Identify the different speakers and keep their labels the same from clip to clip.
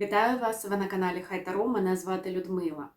Speaker 1: Вітаю вас! Ви на каналі Хайтаро. Мене звати Людмила.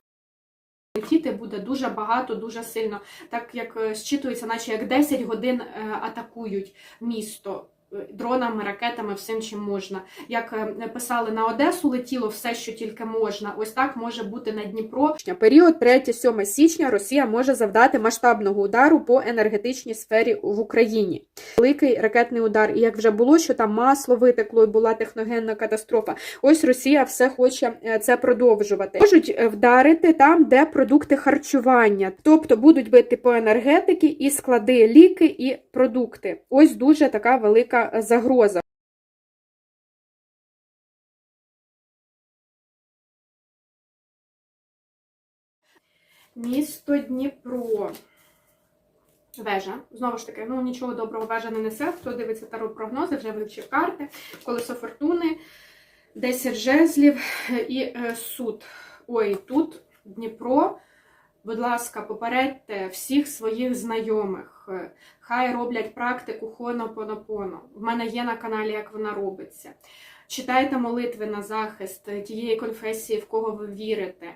Speaker 1: Летіти буде дуже багато, дуже сильно, так як е, щитується, наче як 10 годин е, атакують місто е, дронами, ракетами, всім чим можна. Як е, писали на Одесу, летіло все, що тільки можна. Ось так може бути на Дніпро. Період 3-7 січня Росія може завдати масштабного удару по енергетичній сфері в Україні. Великий ракетний удар. І як вже було, що там масло витекло і була техногенна катастрофа. Ось Росія все хоче е, це продовжувати. Можуть е, вдарити там, де продукти харчування, тобто будуть бити по енергетики і склади, ліки і продукти. Ось дуже така велика загроза. Місто Дніпро. Вежа. Знову ж таки, ну нічого доброго вежа не несе. Хто дивиться таро прогнози, вже вивчив карти, колесо фортуни, 10 жезлів і е, суд. Ой, тут Дніпро. Будь ласка, попередьте всіх своїх знайомих. Е, Хай роблять практику хонопонопоно. В мене є на каналі, як вона робиться. Читайте молитви на захист тієї конфесії, в кого ви вірите.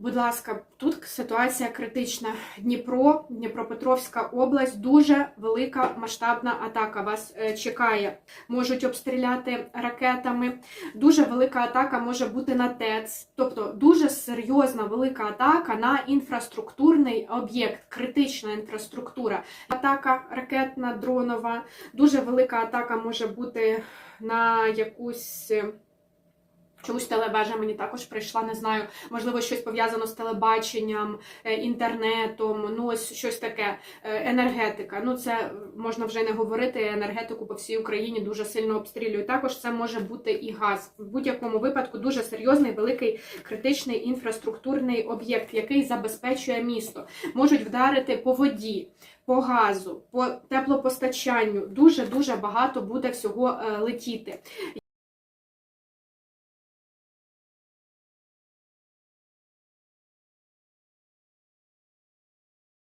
Speaker 1: Будь ласка, тут ситуація критична. Дніпро, Дніпропетровська область, дуже велика масштабна атака вас е, чекає. Можуть обстріляти ракетами. Дуже велика атака може бути на ТЕЦ. Тобто дуже серйозна велика атака на інфраструктурний об'єкт, критична інфраструктура. Атака ракетна, дронова. Дуже велика атака може бути на якусь. Е, Чомусь телевежа мені також прийшла, не знаю, можливо, щось пов'язано з телебаченням, е, інтернетом, ну ось щось таке, Е, енергетика. Ну це можна вже не говорити. Енергетику по всій Україні дуже сильно обстрілюють. Також це може бути і газ. В будь-якому випадку дуже серйозний, великий критичний інфраструктурний об'єкт, який забезпечує місто. Можуть вдарити по воді. По газу, по теплопостачанню дуже дуже багато буде всього е, летіти.